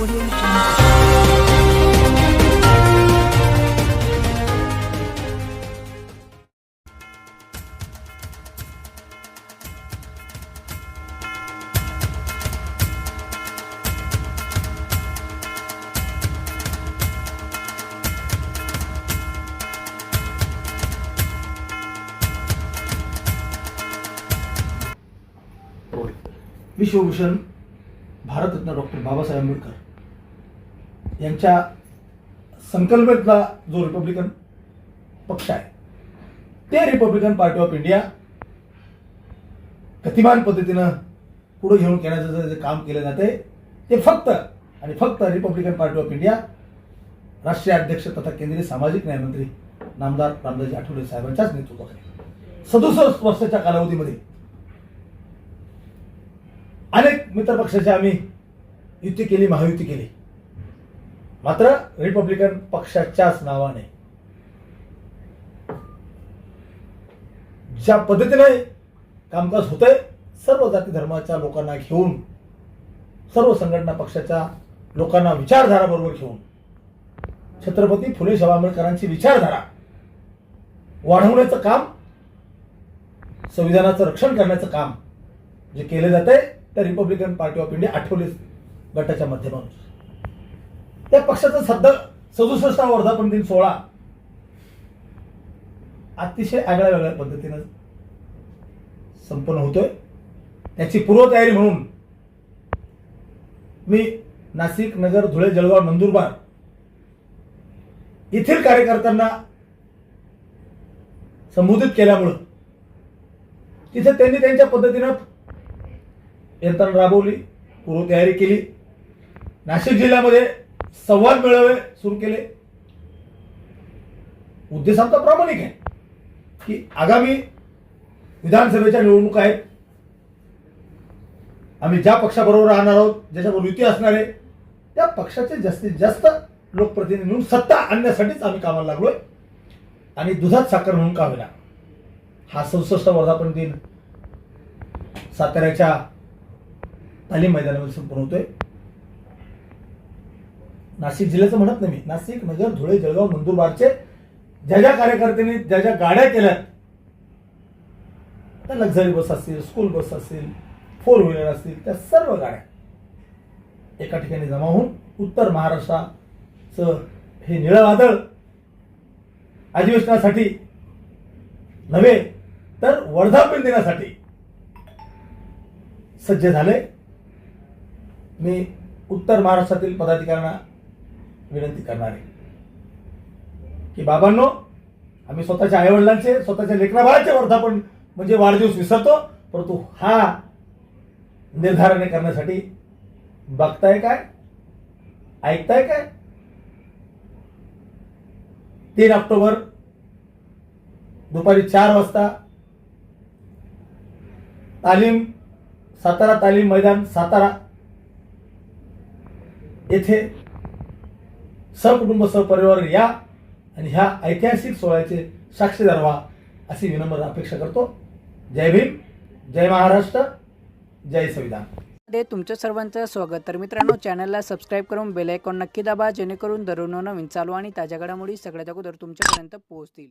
Audio विश्वभूषण Bharat Ratna doctor Babasaheb Ambedkar. यांच्या संकल्पनेतला जो रिपब्लिकन पक्ष आहे ते रिपब्लिकन पार्टी ऑफ इंडिया गतिमान पद्धतीनं पुढे घेऊन येण्याचं जे- काम केलं जाते ते फक्त आणि फक्त रिपब्लिकन पार्टी ऑफ इंडिया राष्ट्रीय अध्यक्ष तथा केंद्रीय सामाजिक न्यायमंत्री नामदार रामदासजी आठवले साहेबांच्याच नेतृत्वाखाली. सदुसष्ट वर्षाच्या कालावधीमध्ये अनेक मित्र पक्षाची आम्ही युती केली महायुती केली. मात्र रिपब्लिकन पक्षाच्याच नावाने. ज्या पद्धतीने कामकाज होतंय सर्व जाती धर्माच्या लोकांना घेऊन सर्व संघटना पक्षाच्या लोकांना विचारधारा बरोबर घेऊन छत्रपती फुले शाहू आंबेडकरांची विचारधारा वाढवण्याचं काम संविधानाचं रक्षण करण्याचं काम जे केलं जात आहे त्या Republican party of India Athawale गटाच्या माध्यमातून. त्या पक्षाचा सध्या सदुसष्ट वर्धापन दिन सोहळा अतिशय आगळ्या वेगळ्या पद्धतीनं संपन्न होतोय. त्याची पूर्वतयारी म्हणून मी नाशिक नगर धुळे जळगाव नंदुरबार येथील कार्यकर्त्यांना संबोधित केल्यामुळं तिथे त्यांनी त्यांच्या पद्धतीनं यंत्रणा राबवली पूर्वतयारी केली. नाशिक जिल्ह्यामध्ये संवाद मेळावे सुरू केले. उद्देश आमचा प्रामाणिक आहे की आगामी विधानसभेच्या निवडणुका आहेत. आम्ही ज्या पक्षाबरोबर राहणार आहोत ज्याच्याबरोबर युती असणार आहे त्या पक्षाचे जास्तीत जास्त लोकप्रतिनिधी म्हणून सत्ता आणण्यासाठीच आम्ही कामाला लागलोय. आणि दुधात साखर म्हणून काम येणार हा सदुसष्ट वर्धापन दिन साताऱ्याच्या तालीम मैदानावर संपूर्ण होतोय. नाशिक जिल्ह्याचं म्हणत नाही मी. नाशिक नगर धुळे जळगाव नंदुरबारचे ज्या ज्या कार्यकर्त्यांनी ज्या ज्या गाड्या केल्यात त्या लक्झरी बस असतील स्कूल बस असतील फोर व्हीलर असतील त्या सर्व गाड्या एका ठिकाणी जमा होऊन उत्तर महाराष्ट्राचं हे निळं वादळ अधिवेशनासाठी नव्हे तर वर्धापन दिनासाठी सज्ज झाले. मी उत्तर महाराष्ट्रातील पदाधिकाऱ्यांना विनंती करणार आहे. की बाबांनो आम्ही स्वतःच्या आईवडिलांचे स्वतःच्या लेखनाबाळाचे वर्धापन म्हणजे वाढदिवस विसरतो परंतु हा निर्धारण करण्यासाठी बघताय काय? ऐकताय काय? तीन ऑक्टोबर दुपारी चार वाजता तालीम सातारा तालीम मैदान सातारा येथे सहकुटुंब सहपरिवार या आणि ह्या ऐतिहासिक सोहळ्याचे साक्षीदार व्हा अशी विनम्र अपेक्षा करतो. जय भीम जय महाराष्ट्र जय संविधान. मध्ये तुमच्या सर्वांचं स्वागत. तर मित्रांनो चॅनलला सबस्क्राईब करून बेल आयकॉन नक्की दाबा जेणेकरून दररोज नवीन चालू आणि ताज्या घडामोडी सगळ्यात अगोदर तुमच्यापर्यंत पोहोचतील.